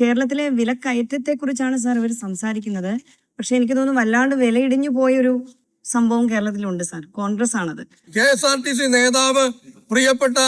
കേരളത്തിലെ വിലക്കയറ്റത്തെ കുറിച്ചാണ് സാർ ഇവർ സംസാരിക്കുന്നത്. പക്ഷെ എനിക്ക് തോന്നുന്നു വല്ലാണ്ട് വിലയിടിഞ്ഞു പോയൊരു സംഭവം കേരളത്തിലുണ്ട് സാർ. കോൺഗ്രസ് ആണത് K S R T C നേതാവ് പ്രിയപ്പെട്ട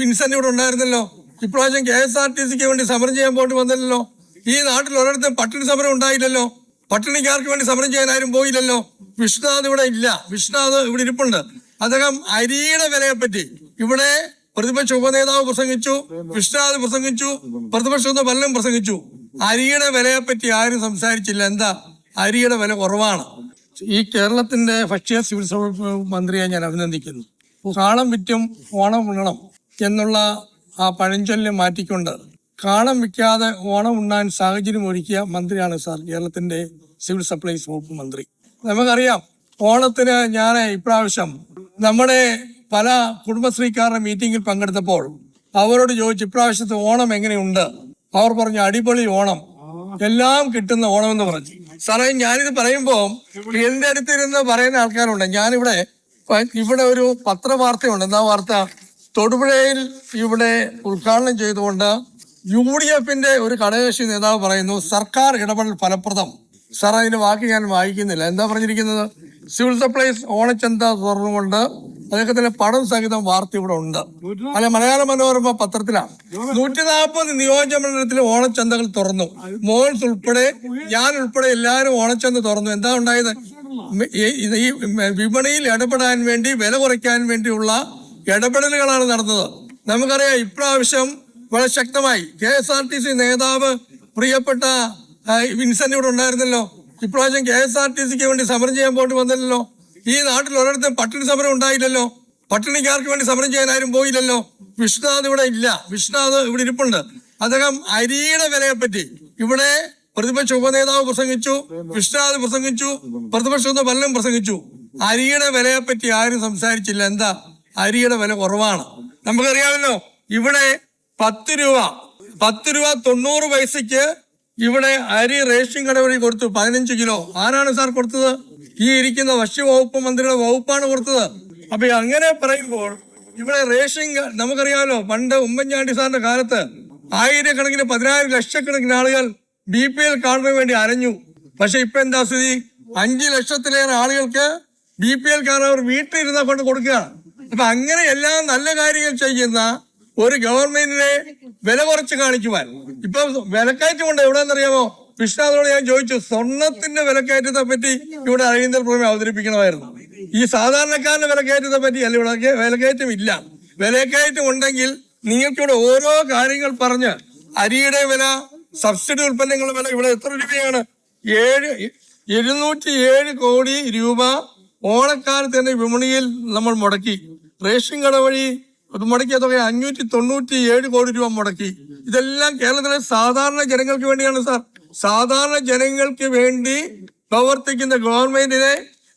വിൻസെന്റ് ഇവിടെ ഉണ്ടായിരുന്നല്ലോ. ഇപ്രാവശ്യം കെ എസ് ആർ ടി സിക്ക് വേണ്ടി സമരം ചെയ്യാൻ പോയിട്ട് വന്നില്ലല്ലോ. ഈ നാട്ടിൽ ഒരിടത്തും പട്ടിണി സമരം ഉണ്ടായില്ലല്ലോ. പട്ടിണിക്കാർക്ക് വേണ്ടി സമരം ചെയ്യാൻ ആരും പോയില്ലല്ലോ. വിഷ്ണുനാഥ് ഇവിടെ ഇല്ല. വിഷ്ണുനാഥ് ഇവിടെ ഇരിപ്പുണ്ട്. അദ്ദേഹം അരിയുടെ വിലയെപ്പറ്റി ഇവിടെ പ്രതിപക്ഷ ഉപനേതാവ് പ്രസംഗിച്ചു വിഷ്ണുനാഥ് പ്രസംഗിച്ചു പ്രതിപക്ഷം പലരും പ്രസംഗിച്ചു. അരിയുടെ വിലയെ പറ്റി ആരും സംസാരിച്ചില്ല. എന്താ? അരിയുടെ വില കുറവാണ്. ഈ കേരളത്തിന്റെ ഭക്ഷ്യ സിവിൽ സപ്ലൈ മന്ത്രിയെ ഞാൻ അഭിനന്ദിക്കുന്നു. കാളം വിറ്റും ഓണം ഉണ്ണണം എന്നുള്ള ആ പഴഞ്ചൊല്ല് മാറ്റിക്കൊണ്ട് കാണം വിൽക്കാതെ ഓണം ഉണ്ണാൻ സാഹചര്യം ഒരുക്കിയ മന്ത്രിയാണ് സാർ കേരളത്തിന്റെ സിവിൽ സപ്ലൈസ് വകുപ്പ് മന്ത്രി. നമുക്കറിയാം ഓണത്തിന് ഞാൻ ഇപ്രാവശ്യം നമ്മുടെ പല കുടുംബശ്രീക്കാരുടെ മീറ്റിംഗിൽ പങ്കെടുത്തപ്പോൾ അവരോട് ചോദിച്ചു ഇപ്രാവശ്യത്തെ ഓണം എങ്ങനെയുണ്ട്? അവർ പറഞ്ഞു അടിപൊളി ഓണം. എല്ലാം കിട്ടുന്ന ഓണം എന്ന് പറഞ്ഞു. സാറേ ഞാനിത് പറയുമ്പോൾ എന്റെ അടുത്തിരുന്ന് പറയുന്ന ആൾക്കാരുണ്ട്. ഞാനിവിടെ ഇവിടെ ഒരു പത്രവാർത്തയുണ്ട്. എന്താ വാർത്ത? തൊടുപുഴയിൽ ഇവിടെ ഉദ്ഘാടനം ചെയ്തുകൊണ്ട് യു ഡി എഫിന്റെ ഒരു ഘടകകക്ഷി നേതാവ് പറയുന്നു സർക്കാർ ഇടപെടൽ ഫലപ്രദം. സാർ അതിന്റെ വാക്ക് ഞാൻ വായിക്കുന്നില്ല. എന്താ പറഞ്ഞിരിക്കുന്നത്? സിവിൽ സപ്ലൈസ് ഓണച്ചന്ത തുറന്നുകൊണ്ട് അദ്ദേഹത്തിന്റെ പടം സഹിതം വാർത്ത ഇവിടെ ഉണ്ട്. അല്ല മലയാള മനോരമ പത്രത്തിലാണ് നൂറ്റി നാൽപ്പത് നിയോജകമണ്ഡലത്തിൽ ഓണച്ചന്തകൾ തുറന്നു. മോൾസ് ഉൾപ്പെടെ ഞാൻ ഉൾപ്പെടെ എല്ലാവരും ഓണച്ചന്ത തുറന്നു. എന്താ ഉണ്ടായത്? ഈ- വിപണിയിൽ ഇടപെടാൻ വേണ്ടി വില കുറയ്ക്കാൻ വേണ്ടിയുള്ള ഇടപെടലുകളാണ് നടന്നത്. നമുക്കറിയാം ഇപ്രാവശ്യം വളരെ ശക്തമായി K S R T C നേതാവ് പ്രിയപ്പെട്ട വിൻസൻ വിൻസെന്റ് ഇവിടെ ഉണ്ടായിരുന്നല്ലോ. ഇപ്രാവശ്യം കെ എസ് ആർ ടി സിക്ക് വേണ്ടി സമരം ചെയ്യാൻ പോയിട്ട് വന്നില്ലല്ലോ. ഈ നാട്ടിൽ ഒരിടത്തും പട്ടിണി സമരം ഉണ്ടായില്ലല്ലോ. പട്ടിണിക്കാർക്ക് വേണ്ടി സമരം ചെയ്യാൻ ആരും പോയില്ലല്ലോ. വിഷ്ണുനാഥ് ഇവിടെ ഇല്ല. വിഷ്ണുനാഥ് ഇവിടെ ഇരിപ്പുണ്ട്. അദ്ദേഹം അരിയുടെ വിലയെ പറ്റി ഇവിടെ പ്രതിപക്ഷ ഉപനേതാവ് പ്രസംഗിച്ചു വിഷ്ണുനാഥ് പ്രസംഗിച്ചു പ്രതിപക്ഷം പലരും പ്രസംഗിച്ചു. അരിയുടെ വിലയെ പറ്റി ആരും സംസാരിച്ചില്ല. എന്താ? അരിയുടെ വില കുറവാണ്. നമുക്കറിയാമല്ലോ ഇവിടെ പത്ത് രൂപ പത്ത് രൂപ തൊണ്ണൂറ് പൈസയ്ക്ക് ഇവിടെ അരി റേഷൻ കട വഴി കൊടുത്തു. പതിനഞ്ച് കിലോ. ആരാണ് സാർ കൊടുത്തത്? ഈ ഇരിക്കുന്ന ഭക്ഷ്യവകുപ്പ് മന്ത്രിയുടെ വകുപ്പാണ് കൊടുത്തത്. അപ്പൊ അങ്ങനെ പറയുമ്പോൾ ഇവിടെ റേഷൻ കാർഡ് നമുക്കറിയാമല്ലോ പണ്ട് ഉമ്മൻചാണ്ടി സാറിന്റെ കാലത്ത് ആയിരക്കണക്കിന് പതിനായിരം ലക്ഷക്കണക്കിന് ആളുകൾ ബി പി എൽ കാർഡിന് വേണ്ടി അരഞ്ഞു. പക്ഷെ ഇപ്പൊ എന്താ സ്ഥിതി? അഞ്ചു ലക്ഷത്തിലേറെ ആളുകൾക്ക് ബി പി എൽ കാർഡ് അവർ വീട്ടിലിരുന്ന കൊണ്ട് കൊടുക്കുകയാണ് അപ്പൊ അങ്ങനെ എല്ലാ നല്ല കാര്യങ്ങൾ ചെയ്യുന്ന ഒരു ഗവൺമെന്റിനെ വില കുറച്ച് കാണിക്കുവാൻ. ഇപ്പൊ വിലക്കയറ്റം ഉണ്ട് എവിടെയെന്നറിയാമോ കൃഷ്ണാഥോട് ഞാൻ ചോദിച്ചു സ്വർണത്തിന്റെ വിലക്കയറ്റത്തെ പറ്റി ഇവിടെ അരവിന്ദർ പ്രമേ അവതരിപ്പിക്കണമായിരുന്നു. ഈ സാധാരണക്കാരന്റെ വിലക്കയറ്റത്തെ പറ്റി അല്ല ഇവിടെ വിലക്കയറ്റം ഇല്ല. വിലക്കയറ്റം ഉണ്ടെങ്കിൽ നിങ്ങൾക്കിവിടെ ഓരോ കാര്യങ്ങൾ പറഞ്ഞ് അരിയുടെ വില സബ്സിഡി ഉൽപ്പന്നങ്ങളുടെ വില ഇവിടെ എത്ര രൂപയാണ്? ഏഴ് എഴുന്നൂറ്റി ഏഴ് കോടി രൂപ ഓണക്കാലത്ത് തന്നെ വിപണിയിൽ നമ്മൾ മുടക്കി. റേഷൻ കട വഴി മുടക്കിയ തുക അഞ്ഞൂറ്റി തൊണ്ണൂറ്റി ഏഴ് കോടി രൂപ മുടക്കി. ഇതെല്ലാം കേരളത്തിലെ സാധാരണ ജനങ്ങൾക്ക് വേണ്ടിയാണ് സാർ. സാധാരണ ജനങ്ങൾക്ക് വേണ്ടി പ്രവർത്തിക്കുന്ന ഗവൺമെന്റിനെ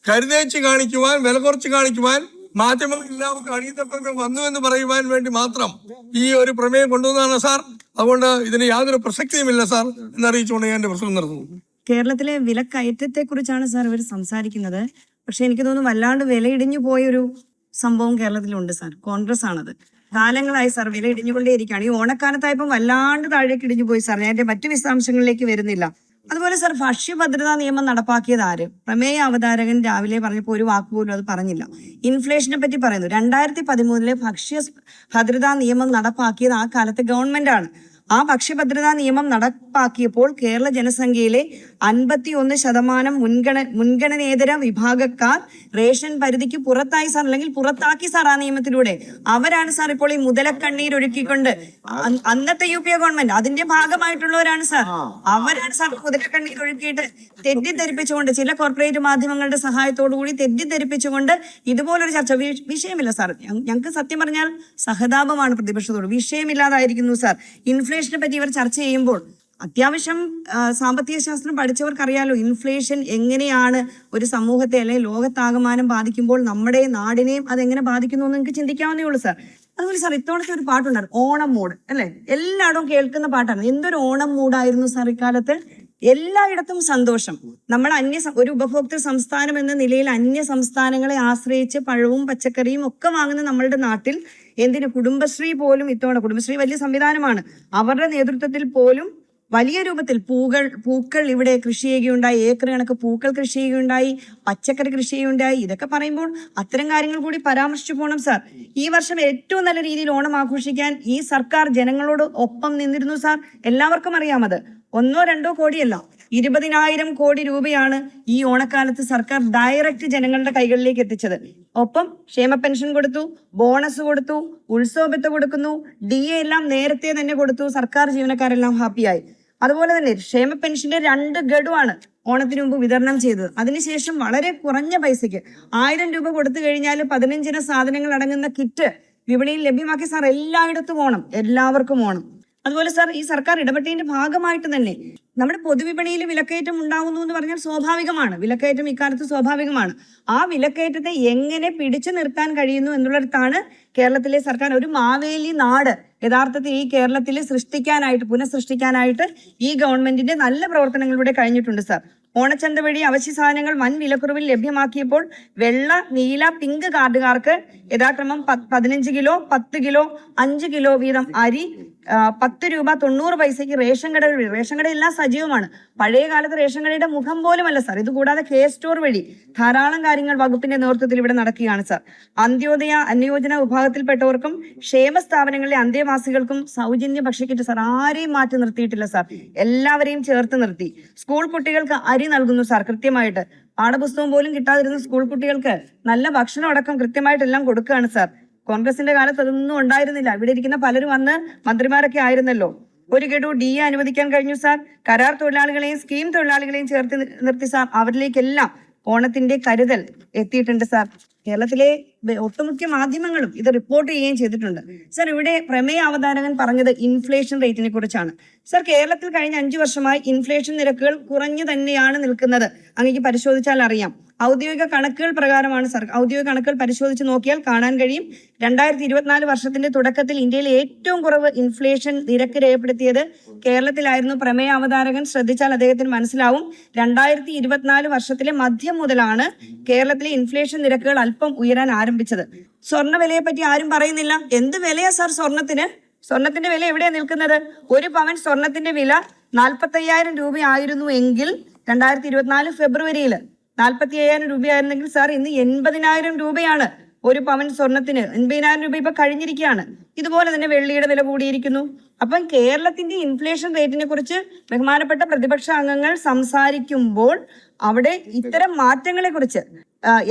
കരുതേച്ച് കാണിക്കുവാൻ വില കുറച്ച് കാണിക്കുവാൻ മാധ്യമങ്ങൾ എല്ലാവർക്കും അടിയന്തരപ്രമേയം വന്നു എന്ന് പറയുവാൻ വേണ്ടി മാത്രം ഈ ഒരു പ്രമേയം കൊണ്ടുവന്നതാണ് സാർ. അതുകൊണ്ട് ഇതിന് യാതൊരു പ്രസക്തിയുമില്ല സാർ എന്നറിയിച്ചുകൊണ്ട് ഞാൻ എന്റെ നടത്തുന്നു കേരളത്തിലെ വിലക്കയറ്റത്തെ കുറിച്ചാണ് സാർ ഇവർ സംസാരിക്കുന്നത്. പക്ഷെ എനിക്ക് തോന്നുന്നു വല്ലാണ്ട് വിലയിടിഞ്ഞു പോയൊരു സംഭവം കേരളത്തിലുണ്ട് സാർ. കോൺഗ്രസ് ആണത് കാലങ്ങളായി സാർ വില ഇടിഞ്ഞുകൊണ്ടേയിരിക്കുകയാണ്. ഈ ഓണക്കാലത്തായപ്പോൾ വല്ലാണ്ട് താഴേക്ക് ഇടിഞ്ഞു പോയി സാർ ഞാൻ മറ്റു വിശദാംശങ്ങളിലേക്ക് വരുന്നില്ല. അതുപോലെ സാർ ഭക്ഷ്യഭദ്രതാ നിയമം നടപ്പാക്കിയത് ആര്? പ്രമേയ അവതാരകൻ രാവിലെ പറഞ്ഞപ്പോൾ ഒരു വാക്ക് പോലും അത് പറഞ്ഞില്ല. ഇൻഫ്ലേഷനെ പറ്റി പറയുന്നു. രണ്ടായിരത്തി പതിമൂന്നിലെ ഭക്ഷ്യ ഭദ്രതാ നിയമം നടപ്പാക്കിയത് ആ കാലത്തെ ആണ്. ആ ഭക്ഷ്യഭദ്രതാ നിയമം നടപ്പാക്കിയപ്പോൾ കേരള ജനസംഖ്യയിലെ അൻപത്തി ഒന്ന് ശതമാനം മുൻഗണ മുൻഗണനേതര വിഭാഗക്കാർ റേഷൻ പരിധിക്ക് പുറത്തായി സാർ അല്ലെങ്കിൽ പുറത്താക്കി സാർ ആ നിയമത്തിലൂടെ. അവരാണ് സാർ ഇപ്പോൾ ഈ മുതലക്കണ്ണീരൊഴുക്കിക്കൊണ്ട് ഒഴുക്കിക്കൊണ്ട് അന്നത്തെ യു പി എ ഗവൺമെന്റ് അതിന്റെ ഭാഗമായിട്ടുള്ളവരാണ് സാർ. അവരാണ് സാർ മുതലക്കണ്ണീർ ഒഴുക്കിയിട്ട് തെറ്റിദ്ധരിപ്പിച്ചുകൊണ്ട് ചില കോർപ്പറേറ്റ് മാധ്യമങ്ങളുടെ സഹായത്തോടു കൂടി തെറ്റിദ്ധരിപ്പിച്ചുകൊണ്ട് ഇതുപോലൊരു ചർച്ച. വിഷയമില്ല സാർ. ഞങ്ങൾക്ക് സത്യം പറഞ്ഞാൽ സഹതാപമാണ് പ്രതിപക്ഷത്തോട്. വിഷയമില്ലാതായിരിക്കുന്നു സാർ. ഇൻഫ്ലേഷനെ പറ്റി ഇവർ ചർച്ച ചെയ്യുമ്പോൾ അത്യാവശ്യം സാമ്പത്തിക ശാസ്ത്രം പഠിച്ചവർക്കറിയാലോ ഇൻഫ്ലേഷൻ എങ്ങനെയാണ് ഒരു സമൂഹത്തെ അല്ലെങ്കിൽ ലോകത്താകമാനം ബാധിക്കുമ്പോൾ നമ്മുടെ നാടിനെയും അതെങ്ങനെ ബാധിക്കുന്നു എന്ന് നിങ്ങൾക്ക് ചിന്തിക്കാവുന്നേ ഉള്ളൂ സാർ അതുപോലെ സാർ ഇത്തവണത്തെ ഒരു പാട്ടുണ്ടായിരുന്നു ഓണം മൂഡ് അല്ലെ? എല്ലായിടവും കേൾക്കുന്ന പാട്ടാണ്. എന്തൊരു ഓണം മൂഡായിരുന്നു സാർ ഇക്കാലത്ത്? എല്ലായിടത്തും സന്തോഷം. നമ്മൾ അന്യ ഒരു ഉപഭോക്തൃ സംസ്ഥാനം എന്ന നിലയിൽ അന്യ സംസ്ഥാനങ്ങളെ ആശ്രയിച്ച് പഴവും പച്ചക്കറിയും ഒക്കെ വാങ്ങുന്ന നമ്മളുടെ നാട്ടിൽ എന്തിന്? കുടുംബശ്രീ പോലും ഇത്തവണ കുടുംബശ്രീ വലിയ സംവിധാനമാണ്. അവരുടെ നേതൃത്വത്തിൽ പോലും വലിയ രൂപത്തിൽ പൂകൾ പൂക്കൾ ഇവിടെ കൃഷി ചെയ്യുകയുണ്ടായി. ഏക്കർ കണക്ക് പൂക്കൾ കൃഷി ചെയ്യുകയുണ്ടായി. പച്ചക്കറി കൃഷി ചെയ്യുകയുണ്ടായി. ഇതൊക്കെ പറയുമ്പോൾ അത്തരം കാര്യങ്ങൾ കൂടി പരാമർശിച്ചു പോകണം സാർ. ഈ വർഷം ഏറ്റവും നല്ല രീതിയിൽ ഓണം ആഘോഷിക്കാൻ ഈ സർക്കാർ ജനങ്ങളോട് ഒപ്പം നിന്നിരുന്നു സാർ. എല്ലാവർക്കും അറിയാമത്. ഒന്നോ രണ്ടോ കോടിയല്ല. ഇരുപതിനായിരം കോടി രൂപയാണ് ഈ ഓണക്കാലത്ത് സർക്കാർ ഡയറക്റ്റ് ജനങ്ങളുടെ കൈകളിലേക്ക് എത്തിച്ചത്. ഒപ്പം ക്ഷേമ പെൻഷൻ കൊടുത്തു ബോണസ് കൊടുത്തു ഉത്സവബത്ത് കൊടുക്കുന്നു ഡി എ എല്ലാം നേരത്തെ തന്നെ കൊടുത്തു സർക്കാർ ജീവനക്കാരെല്ലാം ഹാപ്പിയായി. അതുപോലെ തന്നെ ക്ഷേമ പെൻഷന്റെ രണ്ട് ഗഡുവാണ് ഓണത്തിന് മുമ്പ് വിതരണം ചെയ്തത്. അതിനുശേഷം വളരെ കുറഞ്ഞ പൈസയ്ക്ക് ആയിരം രൂപ കൊടുത്തു കഴിഞ്ഞാൽ പതിനഞ്ചിന സാധനങ്ങൾ അടങ്ങുന്ന കിറ്റ് വിപണിയിൽ ലഭ്യമാക്കി സാർ എല്ലായിടത്തും ഓണം. എല്ലാവർക്കും ഓണം. അതുപോലെ സാർ ഈ സർക്കാർ ഇടപെട്ടതിന്റെ ഭാഗമായിട്ട് തന്നെ നമ്മുടെ പൊതുവിപണിയിൽ വിലക്കയറ്റം ഉണ്ടാവുന്നു എന്ന് പറഞ്ഞാൽ സ്വാഭാവികമാണ്. വിലക്കയറ്റം ഇക്കാലത്ത് സ്വാഭാവികമാണ്. ആ വിലക്കയറ്റത്തെ എങ്ങനെ പിടിച്ചു നിർത്താൻ കഴിയുന്നു എന്നുള്ളിടത്താണ് കേരളത്തിലെ സർക്കാർ ഒരു മാവേലി നാട് യഥാർത്ഥത്തിൽ ഈ കേരളത്തിൽ സൃഷ്ടിക്കാനായിട്ട് പുനഃസൃഷ്ടിക്കാനായിട്ട് ഈ ഗവൺമെന്റിന്റെ നല്ല പ്രവർത്തനങ്ങളിലൂടെ കഴിഞ്ഞിട്ടുണ്ട് സാർ. ഓണച്ചന്ത വഴി അവശ്യ സാധനങ്ങൾ വൻ വിലക്കുറവിൽ ലഭ്യമാക്കിയപ്പോൾ വെള്ള നീല പിങ്ക് കാർഡുകാർക്ക് യഥാക്രമം പതിനഞ്ച് കിലോ പത്ത് കിലോ അഞ്ച് കിലോ വീതം അരി പത്ത് രൂപ തൊണ്ണൂറ് പൈസയ്ക്ക് റേഷൻ കടകൾ വഴി റേഷൻ കട എല്ലാം സജീവമാണ്. പഴയ കാലത്ത് റേഷൻ കടയുടെ മുഖം പോലുമല്ല സാർ ഇത് കൂടാതെ കെ സ്റ്റോർ വഴി ധാരാളം കാര്യങ്ങൾ വകുപ്പിന്റെ നേതൃത്വത്തിൽ ഇവിടെ നടക്കുകയാണ് സാർ അന്ത്യോദയ അന്യോജന വിഭാഗത്തിൽപ്പെട്ടവർക്കും ക്ഷേമ സ്ഥാപനങ്ങളിലെ അന്തേവാസികൾക്കും സൗജന്യ ഭക്ഷ്യക്കിറ്റ് സാർ ആരെയും മാറ്റി നിർത്തിയിട്ടില്ല സാർ എല്ലാവരെയും ചേർത്ത് നിർത്തി. സ്കൂൾ കുട്ടികൾക്ക് അരി നൽകുന്നു സാർ കൃത്യമായിട്ട്. പാഠപുസ്തകം പോലും കിട്ടാതിരുന്ന സ്കൂൾ കുട്ടികൾക്ക് നല്ല ഭക്ഷണം അടക്കം കൃത്യമായിട്ടെല്ലാം കൊടുക്കുകയാണ് സാർ കോൺഗ്രസിന്റെ കാലത്ത് അതൊന്നും ഉണ്ടായിരുന്നില്ല. ഇവിടെ ഇരിക്കുന്ന പലരും അന്ന് മന്ത്രിമാരൊക്കെ ആയിരുന്നല്ലോ. ഒരു ഗഡു ഡി എ അനുവദിക്കാൻ കഴിഞ്ഞു സാർ. കരാർ തൊഴിലാളികളെയും സ്കീം തൊഴിലാളികളെയും ചേർത്ത് നിർത്തി സാർ. അവരിലേക്കെല്ലാം ഓണത്തിന്റെ കരുതൽ എത്തിയിട്ടുണ്ട് സാർ. കേരളത്തിലെ ഒട്ടുമിക്ക മാധ്യമങ്ങളും ഇത് റിപ്പോർട്ട് ചെയ്യുകയും ചെയ്തിട്ടുണ്ട്. സർ ഇവിടെ പ്രമേയ അവതാരകൻ പറഞ്ഞത് ഇൻഫ്ലേഷൻ റേറ്റിനെ കുറിച്ചാണ്. സർ കേരളത്തിൽ കഴിഞ്ഞ അഞ്ചു വർഷമായി ഇൻഫ്ലേഷൻ നിരക്കുകൾ കുറഞ്ഞു തന്നെയാണ് നിൽക്കുന്നത്. അങ്ങേക്ക് പരിശോധിച്ചാൽ അറിയാം. ഔദ്യോഗിക കണക്കുകൾ പ്രകാരമാണ് സർ ഔദ്യോഗിക കണക്കുകൾ പരിശോധിച്ച് നോക്കിയാൽ കാണാൻ കഴിയും. രണ്ടായിരത്തി ഇരുപത്തിനാല് വർഷത്തിന്റെ തുടക്കത്തിൽ ഇന്ത്യയിൽ ഏറ്റവും കുറവ് ഇൻഫ്ലേഷൻ നിരക്ക് രേഖപ്പെടുത്തിയത് കേരളത്തിലായിരുന്നു. പ്രമേയ അവതാരകൻ ശ്രദ്ധിച്ചാൽ അദ്ദേഹത്തിന് മനസ്സിലാവും. രണ്ടായിരത്തി ഇരുപത്തിനാല് വർഷത്തിലെ മധ്യം മുതലാണ് കേരളത്തിലെ ഇൻഫ്ലേഷൻ നിരക്കുകൾ അല്പം ഉയരാൻ ആരംഭിച്ചത്. സ്വർണ വിലയെ പറ്റി ആരും പറയുന്നില്ല. എന്ത് വിലയാ സാർ സ്വർണത്തിന്? സ്വർണത്തിന്റെ വില എവിടെയാ നിൽക്കുന്നത്? ഒരു പവൻ സ്വർണത്തിന്റെ വില നാൽപ്പത്തി അയ്യായിരം രൂപയായിരുന്നു എങ്കിൽ രണ്ടായിരത്തി ഇരുപത്തിനാല് ഫെബ്രുവരിയിൽ നാൽപ്പത്തി അയ്യായിരം രൂപയായിരുന്നെങ്കിൽ സാർ ഇന്ന് എൺപതിനായിരം രൂപയാണ് ഒരു പവൻ സ്വർണത്തിന്. എൺപതിനായിരം രൂപ ഇപ്പൊ കഴിഞ്ഞിരിക്കുകയാണ്. ഇതുപോലെ തന്നെ വെള്ളിയുടെ വില കൂടിയിരിക്കുന്നു. അപ്പം കേരളത്തിന്റെ ഇൻഫ്ലേഷൻ റേറ്റിനെ കുറിച്ച് ബഹുമാനപ്പെട്ട പ്രതിപക്ഷ അംഗങ്ങൾ സംസാരിക്കുമ്പോൾ അവിടെ ഇത്തരം മാറ്റങ്ങളെ കുറിച്ച്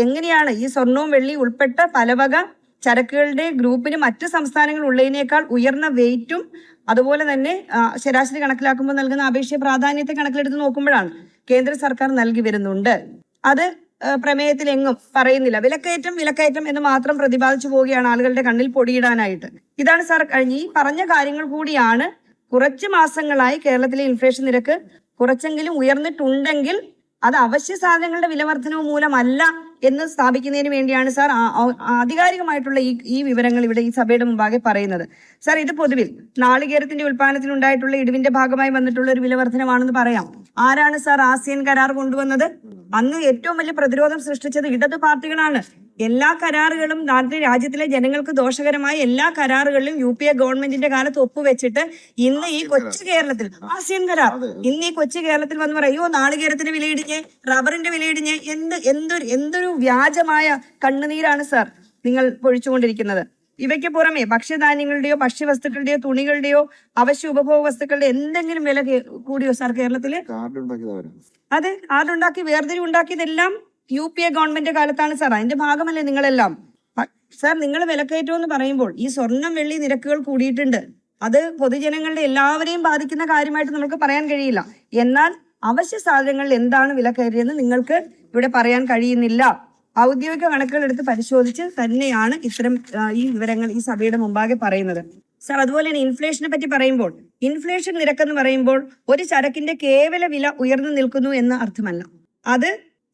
എങ്ങനെയാണ് ഈ സ്വർണവും വെള്ളിയും ഉൾപ്പെട്ട പലവക ചരക്കുകളുടെ ഗ്രൂപ്പിന് മറ്റ് സംസ്ഥാനങ്ങൾ ഉള്ളതിനേക്കാൾ ഉയർന്ന വെയിറ്റും അതുപോലെ തന്നെ ശരാശരി കണക്കിലാക്കുമ്പോൾ നൽകുന്ന അപേക്ഷ പ്രാധാന്യത്തെ കണക്കിലെടുത്ത് നോക്കുമ്പോഴാണ് കേന്ദ്ര സർക്കാർ നൽകി വരുന്നുണ്ട്. അത് പ്രമേയത്തിൽ എങ്ങും പറയുന്നില്ല. വിലക്കയറ്റം വിലക്കയറ്റം എന്ന് മാത്രം പ്രതിപാദിച്ചു പോവുകയാണ് ആളുകളുടെ കണ്ണിൽ പൊടിയിടാനായിട്ട്. ഇതാണ് സാർ കഴിഞ്ഞ ഈ പറഞ്ഞ കാര്യങ്ങൾ കൂടിയാണ് കുറച്ച് മാസങ്ങളായി കേരളത്തിലെ ഇൻഫ്ലേഷൻ നിരക്ക് കുറച്ചെങ്കിലും ഉയർന്നിട്ടുണ്ടെങ്കിൽ അത് അവശ്യ സാധനങ്ങളുടെ വിലവർദ്ധനവ് മൂലമല്ല എന്ന് സ്ഥാപിക്കുന്നതിന് വേണ്ടിയാണ് സാർ ആധികാരികമായിട്ടുള്ള ഈ ഈ വിവരങ്ങൾ ഇവിടെ ഈ സഭയുടെ മുമ്പാകെ പറയുന്നത്. സാർ ഇത് പൊതുവിൽ നാളികേരത്തിന്റെ ഉൽപ്പാദനത്തിൽ ഉണ്ടായിട്ടുള്ള ഇടിവിന്റെ ഭാഗമായി വന്നിട്ടുള്ള ഒരു വിലവർദ്ധനമാണെന്ന് പറയാം. ആരാണ് സാർ ആസിയൻ കരാർ കൊണ്ടുവന്നത്? അന്ന് ഏറ്റവും വലിയ പ്രതിരോധം സൃഷ്ടിച്ചത് ഇടത് പാർട്ടികളാണ്. എല്ലാ കരാറുകളും നാട്ടിലെ രാജ്യത്തിലെ ജനങ്ങൾക്ക് ദോഷകരമായ എല്ലാ കരാറുകളിലും യു പി എ ഗവൺമെന്റിന്റെ കാലത്ത് ഒപ്പുവെച്ചിട്ട് ഇന്ന് ഈ കൊച്ചു കേരളത്തിൽ ആസിയൻ കരാർ. ഇന്ന് ഈ കൊച്ചു കേരളത്തിൽ വന്ന് പറയോ നാളികേരത്തിന്റെ വിലയിടിഞ്ഞ് റബ്ബറിന്റെ വിലയിടിഞ്ഞ് എന്ത് എന്തൊരു എന്തൊരു വ്യാജമായ കണ്ണുനീരാണ് സാർ നിങ്ങൾ പൊഴിച്ചുകൊണ്ടിരിക്കുന്നത്. ഇവയ്ക്ക് പുറമെ ഭക്ഷ്യധാന്യങ്ങളുടെയോ ഭക്ഷ്യവസ്തുക്കളുടെയോ തുണികളുടെയോ അവശ്യ ഉപഭോഗ വസ്തുക്കളുടെ എന്തെങ്കിലും വില കൂടിയോ സാർ കേരളത്തിൽ? അതെ ആരുണ്ടാക്കി വേർതിരിവ് ഉണ്ടാക്കിയതെല്ലാം യു പി എ ഗവൺമെന്റ് കാലത്താണ് സാർ അതിന്റെ ഭാഗമല്ലേ നിങ്ങളെല്ലാം? സാർ നിങ്ങൾ വിലക്കയറ്റം എന്ന് പറയുമ്പോൾ ഈ സ്വർണം വെള്ളി നിരക്കുകൾ കൂടിയിട്ടുണ്ട്. അത് പൊതുജനങ്ങളുടെ എല്ലാവരെയും ബാധിക്കുന്ന കാര്യമായിട്ട് നമുക്ക് പറയാൻ കഴിയില്ല. എന്നാൽ അവശ്യ സാധനങ്ങളിൽ എന്താണ് വില കയറിയെന്ന് നിങ്ങൾക്ക് ഇവിടെ പറയാൻ കഴിയുന്നില്ല. ഔദ്യോഗിക കണക്കുകൾ എടുത്ത് പരിശോധിച്ച് തന്നെയാണ് ഇത്തരം ഈ വിവരങ്ങൾ ഈ സഭയുടെ മുമ്പാകെ പറയുന്നത്. സാർ അതുപോലെ തന്നെ ഇൻഫ്ലേഷനെ പറ്റി പറയുമ്പോൾ. ഇൻഫ്ലേഷൻ നിരക്കെന്ന് പറയുമ്പോൾ ഒരു ചരക്കിന്റെ കേവല വില ഉയർന്നു നിൽക്കുന്നു എന്ന അർത്ഥമല്ല. അത്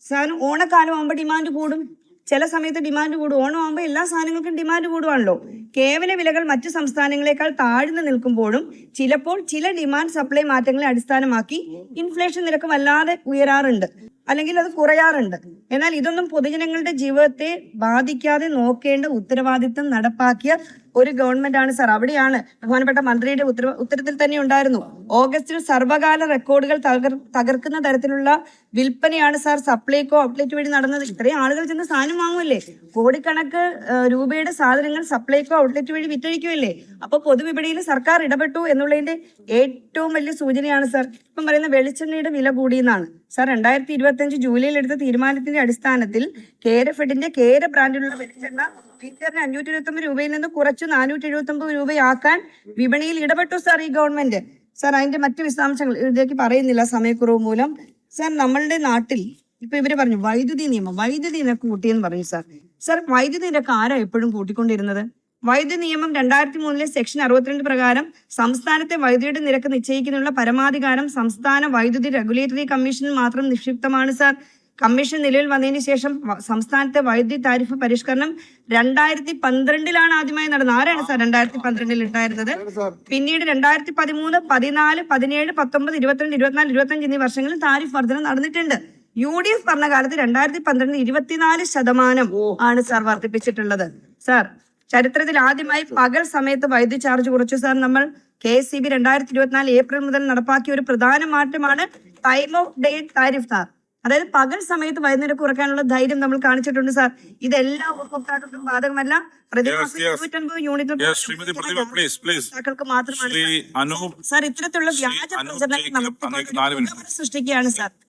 സാധനം ഓണക്കാലം ആകുമ്പോൾ ഡിമാൻഡ് കൂടും. ചില സമയത്ത് ഡിമാൻഡ് കൂടും. ഓണമാകുമ്പോൾ എല്ലാ സാധനങ്ങൾക്കും ഡിമാൻഡ് കൂടുവാണല്ലോ. കേവല വിലകൾ മറ്റു സംസ്ഥാനങ്ങളെക്കാൾ താഴ്ന്നു നിൽക്കുമ്പോഴും ചിലപ്പോൾ ചില ഡിമാൻഡ് സപ്ലൈ മാറ്റങ്ങളെ അടിസ്ഥാനമാക്കി ഇൻഫ്ലേഷൻ നിരക്ക് വല്ലാതെ ഉയരാറുണ്ട്. അല്ലെങ്കിൽ അത് കുറയാറുണ്ട്. എന്നാൽ ഇതൊന്നും പൊതുജനങ്ങളുടെ ജീവിതത്തെ ബാധിക്കാതെ നോക്കേണ്ട ഉത്തരവാദിത്തം നടപ്പാക്കിയ ഒരു ഗവൺമെന്റ് ആണ് സാർ. അവിടെയാണ് ബഹുമാനപ്പെട്ട മന്ത്രിയുടെ ഉത്തര ഉത്തരത്തിൽ തന്നെ ഉണ്ടായിരുന്നു. ഓഗസ്റ്റിൽ സർവകാല റെക്കോർഡുകൾ തകർ തകർക്കുന്ന തരത്തിലുള്ള വിൽപ്പനയാണ് സാർ സപ്ലൈകോ ഔട്ട്ലെറ്റ് വഴി നടന്നത്. ഇത്രയും ആളുകൾ ചെന്ന് സാധനം വാങ്ങുമല്ലേ കോടിക്കണക്ക് രൂപയുടെ സാധനങ്ങൾ സപ്ലൈകോ ഔട്ട്ലെറ്റ് വഴി വിറ്റഴിക്കുമല്ലേ അപ്പൊ പൊതുവിപണിയിൽ സർക്കാർ ഇടപെട്ടു എന്നുള്ളതിന്റെ ഏറ്റവും വലിയ സൂചനയാണ് സാർ. ഇപ്പം പറയുന്ന വെളിച്ചെണ്ണയുടെ വില കൂടിയെന്നാണ്. സാർ രണ്ടായിരത്തി ഇരുപത്തി അഞ്ച് ജൂലൈയിൽ എടുത്ത തീരുമാനത്തിന്റെ അടിസ്ഥാനത്തിൽ കേരഫെഡിന്റെ കേര ബ്രാൻഡിലുള്ള വെളിച്ചെണ്ണ ലിറ്ററിന് അഞ്ഞൂറ്റി ഇരുപത്തി രൂപയിൽ നിന്ന് കുറച്ച് നാനൂറ്റി എഴുപത്തി ഒമ്പത് രൂപയാക്കാൻ വിപണിയിൽ ഇടപെട്ടു സാർ ഈ ഗവൺമെന്റ്. സാർ അതിന്റെ മറ്റു വിശദാംശങ്ങൾ ഇതിലേക്ക് പറയുന്നില്ല സമയക്കുറവ് മൂലം. സാർ നമ്മളുടെ നാട്ടിൽ ഇപ്പൊ ഇവർ പറഞ്ഞു വൈദ്യുതി നിയമം വൈദ്യുതി നിരക്ക് കൂട്ടിയെന്ന് പറഞ്ഞു സാർ. സാർ വൈദ്യുതി നിരക്ക് ആരാ എപ്പോഴും കൂട്ടിക്കൊണ്ടിരുന്നത്? വൈദ്യുതി നിയമം രണ്ടായിരത്തി മൂന്നിലെ സെക്ഷൻ അറുപത്തിരണ്ട് പ്രകാരം സംസ്ഥാനത്തെ വൈദ്യുതിയുടെ നിരക്ക് നിശ്ചയിക്കുന്നതിനുള്ള പരമാധികാരം സംസ്ഥാന വൈദ്യുതി റെഗുലേറ്ററി കമ്മീഷനിൽ മാത്രം നിക്ഷിപ്തമാണ് സാർ. കമ്മീഷൻ നിലവിൽ വന്നതിന് ശേഷം സംസ്ഥാനത്തെ വൈദ്യുതി താരിഫ് പരിഷ്കരണം രണ്ടായിരത്തി പന്ത്രണ്ടിലാണ് ആദ്യമായി നടന്നത്. ആരാണ് സാർ രണ്ടായിരത്തി പന്ത്രണ്ടിൽ ഉണ്ടായിരുന്നത് പിന്നീട് രണ്ടായിരത്തി പതിമൂന്ന് പതിനാല് പതിനേഴ് പത്തൊമ്പത് ഇരുപത്തിരണ്ട് ഇരുപത്തിനാല് ഇരുപത്തഞ്ച് എന്നീ വർഷങ്ങളിൽ താരിഫ് വർധന നടന്നിട്ടുണ്ട്. യു ഡി എഫ് ഭരണകാലത്ത് രണ്ടായിരത്തി പന്ത്രണ്ടിൽ ഇരുപത്തിനാല് ശതമാനം ആണ് സാർ വർദ്ധിപ്പിച്ചിട്ടുള്ളത്. സാർ ചരിത്രത്തിൽ ആദ്യമായി പകൽ സമയത്ത് വൈദ്യുതി ചാർജ് കുറച്ചു. സാർ നമ്മൾ കെ എസ് സി ബി രണ്ടായിരത്തി ഇരുപത്തിനാല് ഏപ്രിൽ മുതൽ നടപ്പാക്കിയ ഒരു പ്രധാന മാറ്റമാണ് time of day tariff sir അതായത് പകൽ സമയത്ത് വൈദ്യുതി കുറയ്ക്കാനുള്ള ധൈര്യം നമ്മൾ കാണിച്ചിട്ടുണ്ട് സാർ ഇതെല്ലാം ഉപഭോക്താക്കൾക്കും ബാധകമല്ല. പ്രതിമാസം. ഇരുന്നൂറ്റൻപത് യൂണിറ്റ് മാത്രമാണ്. സാർ ഇത്തരത്തിലുള്ള വ്യാജ പ്രചരണം നാല് നമുക്ക് മിനിറ്റ്. സൃഷ്ടിക്കുകയാണ് സാർ